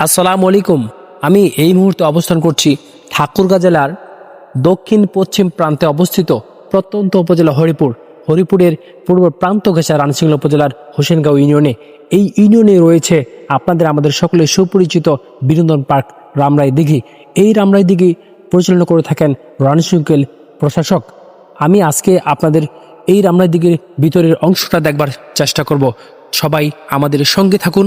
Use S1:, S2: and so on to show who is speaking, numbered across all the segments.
S1: আসসালামু আলাইকুম। আমি এই মুহূর্তে অবস্থান করছি ঠাকুরগাঁ জেলার দক্ষিণ পশ্চিম প্রান্তে অবস্থিত প্রত্যন্ত উপজেলা হরিপুর। হরিপুরের পূর্ব প্রান্ত ঘেঁষা রানসিংলা উপজেলার হোসেনগাঁও ইউনিয়নে। এই ইউনিয়নে রয়েছে আপনাদের আমাদের সকলের সুপরিচিত বিনোদন পার্ক রামরাই দিঘি। এই রামরাই দিঘি পরিচালনা করে থাকেন রানসিংকেল প্রশাসক। আমি আজকে আপনাদের এই রামরাই দিঘির ভিতরের অংশটা দেখবার চেষ্টা করব। সবাই আমাদের সঙ্গে থাকুন।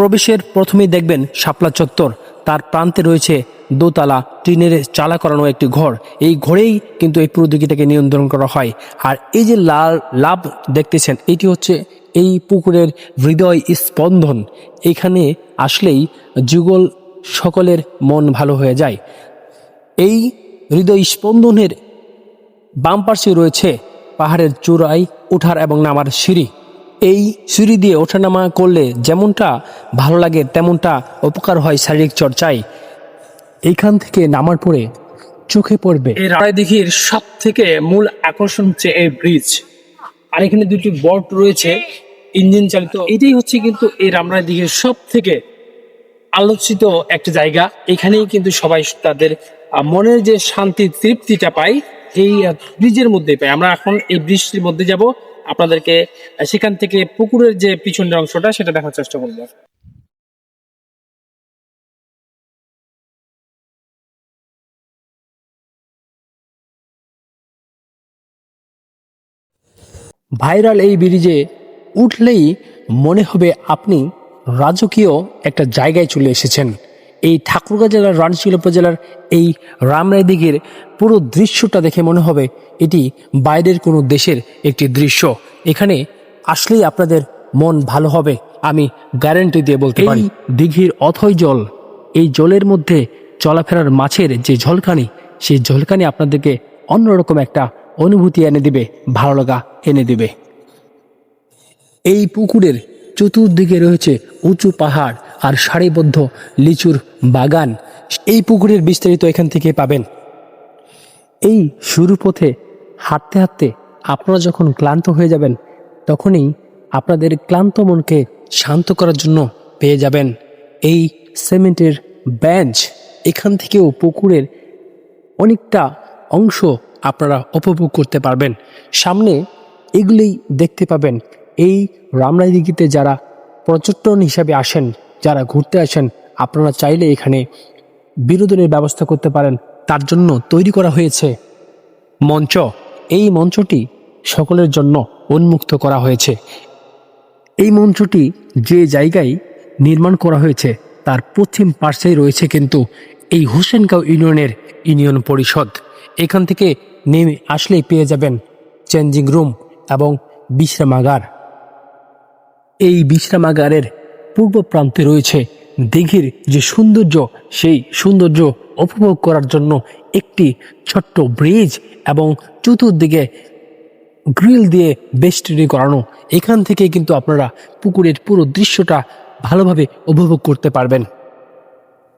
S1: প্রবেশের প্রথমেই দেখবেন শাপলা চত্বর। তার প্রান্তে রয়েছে দোতলা, টিনের চালা করানো একটি ঘর। এই ঘরেই কিন্তু এই পুরো দিঘিটাকে নিয়ন্ত্রণ করা হয়। আর এই যে লাল লাভ দেখতেছেন, এটি হচ্ছে এই পুকুরের হৃদয় স্পন্দন। এখানে আসলেই যুগল সকলের মন ভালো হয়ে যায়। এই হৃদয় স্পন্দনের বাম পার্শ্বে রয়েছে পাহাড়ের চূড়ায় ওঠার এবং নামার সিঁড়ি। এই সিঁড়ি দিয়ে ওঠানামা করলে যেমনটা ভালো লাগে, তেমনটা উপকার হয় শারীরিক চর্চায়। এইখান থেকে নামার পরে চোখে পড়বে।
S2: এই রায় দিঘির সব থেকে মূল আকর্ষণ হচ্ছে এই ব্রিজ আর এখানে দুটি বোট রয়েছে ইঞ্জিন চালিত। এটাই হচ্ছে কিন্তু এই রামরায় দিঘির সব থেকে আলোচিত একটা জায়গা। এখানেই কিন্তু সবাই তাদের মনের যে শান্তি, তৃপ্তিটা পায়, এই ব্রিজের মধ্যে পাই আমরা এখন এই ব্রিজটির মধ্যে যাব। আপনাদেরকে সেখান থেকে পুকুরের যে পিছনের অংশটা, সেটা দেখার চেষ্টা করব।
S1: ভাইরাল এই ব্রিজে উঠলেই মনে হবে আপনি রাজকীয় একটা জায়গায় চলে এসেছেন। এই ঠাকুরগাঁ জেলার রানশিল উপজেলার এই রামরাই দিঘির পুরো দৃশ্যটা দেখে মনে হবে এটি বাইরের কোনো দেশের একটি দৃশ্য। এখানে আসলেই আপনাদের মন ভালো হবে আমি গ্যারেন্টি দিয়ে বলতে পারি। দিঘির অথই জল এই জলের মধ্যে চলাফেরার মাছের যে ঝলকানি সেই ঝলকানি আপনাদেরকে অন্যরকম একটা অনুভূতি এনে দিবে ভালো লাগা এনে দিবে। এই পুকুরের চতুর্দিকে রয়েছে উঁচু পাহাড় আর সারিবদ্ধ লিচুর বাগান এই পুকুরের বিস্তারিত এখান থেকে পাবেন। এই শুরু পথে হাঁটতে হাঁটতে আপনারা যখন ক্লান্ত হয়ে যাবেন, তখনই আপনাদের ক্লান্ত মনকে শান্ত করার জন্য পেয়ে যাবেন এই সিমেন্টের বেঞ্চ এখান থেকেও পুকুরের অনেকটা অংশ আপনারা উপভোগ করতে পারবেন। সামনে এগুলোই দেখতে পাবেন। এই রামরাই দিঘিতে যারা পর্যটন হিসাবে আসেন যারা ঘুরতে আসেন, আপনারা চাইলে এখানে বিনোদনের ব্যবস্থা করতে পারেন। তার জন্য তৈরি করা হয়েছে মঞ্চ। এই মঞ্চটি সকলের জন্য উন্মুক্ত করা হয়েছে। এই মঞ্চটি যে জায়গায় নির্মাণ করা হয়েছে, তার পশ্চিম পার্শ্বেই রয়েছে কিন্তু এই হোসেনগাঁও ইউনিয়নের ইউনিয়ন পরিষদ। এখান থেকে নেমে আসলেই পেয়ে যাবেন চেঞ্জিং রুম এবং বিশ্রামাগার। এই বিশ্রামাগারের পূর্ব প্রান্তে রয়েছে। দিঘির যে সৌন্দর্য, সেই সৌন্দর্য উপভোগ করার জন্য একটি ছোট্ট ব্রিজ এবং চতুর্দিকে গ্রিল দিয়ে বেষ্টনী করানো। এখান থেকে কিন্তু আপনারা পুকুরের পুরো দৃশ্যটা ভালোভাবে উপভোগ করতে পারবেন।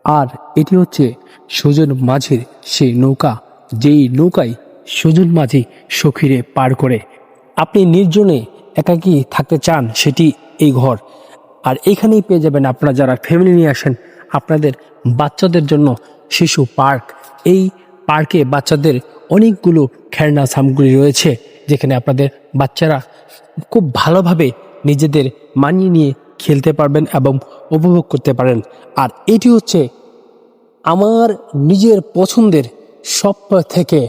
S1: আর এটি হচ্ছে সুজন মাঝির সেই নৌকা, যেই নৌকায় সুজন মাঝি সখীরে পার করে। আপনি নির্জনে একাকী থাকতে চান, সেটি এই ঘর। আর এখানেই পেয়ে যাবেন আপনারা যারা ফ্যামিলি নিয়ে আসেন, আপনাদের বাচ্চাদের জন্য শিশু পার্ক। এই পার্কে বাচ্চাদের অনেকগুলো খেলনা সামগ্রী রয়েছে, যেখানে আপনাদের বাচ্চারা খুব ভালোভাবে নিজেদের মানিয়ে নিয়ে খেলতে পারবেন এবং উপভোগ করতে পারেন। আর এটি হচ্ছে আমার নিজের পছন্দের সব থেকে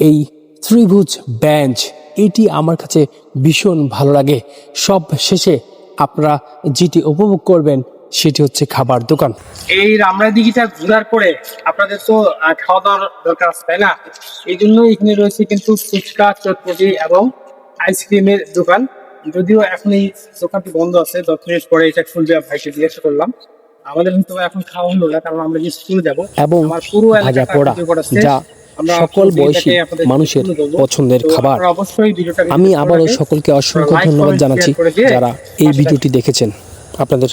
S1: এই ত্রিভুজ বেঞ্চ। এটি আমার কাছে ভীষণ ভালো লাগে। সব শেষে আপনারা যেটি উপভোগ করবেন সেটি হচ্ছে খাবার দোকান।
S2: এই রামরাই দিঘিটা ঘোরার পরে আপনাদের তো খাওয়া দাওয়ার দরকার আছে তাই না? এই জন্য এখানে রয়েছে কিন্তু ফুচকা চটপটি এবং আইসক্রিমের দোকান। যদিও এখন এই দোকানটি বন্ধ আছে দশ মিনিট পরে এটা খুলবে ভাইকে জিজ্ঞাসা করলাম। আমাদের কিন্তু এখন খাওয়া হলো না কারণ আমরা যে স্কুলে যাব
S1: এবং
S2: আমার পুরো আছে।
S1: যা সকল বয়সী মানুষের পছন্দের খাবার। আমি আবারও সকলকে অসংখ্য ধন্যবাদ জানাচ্ছি যারা এই ভিডিওটি দেখেছেন। আপনাদের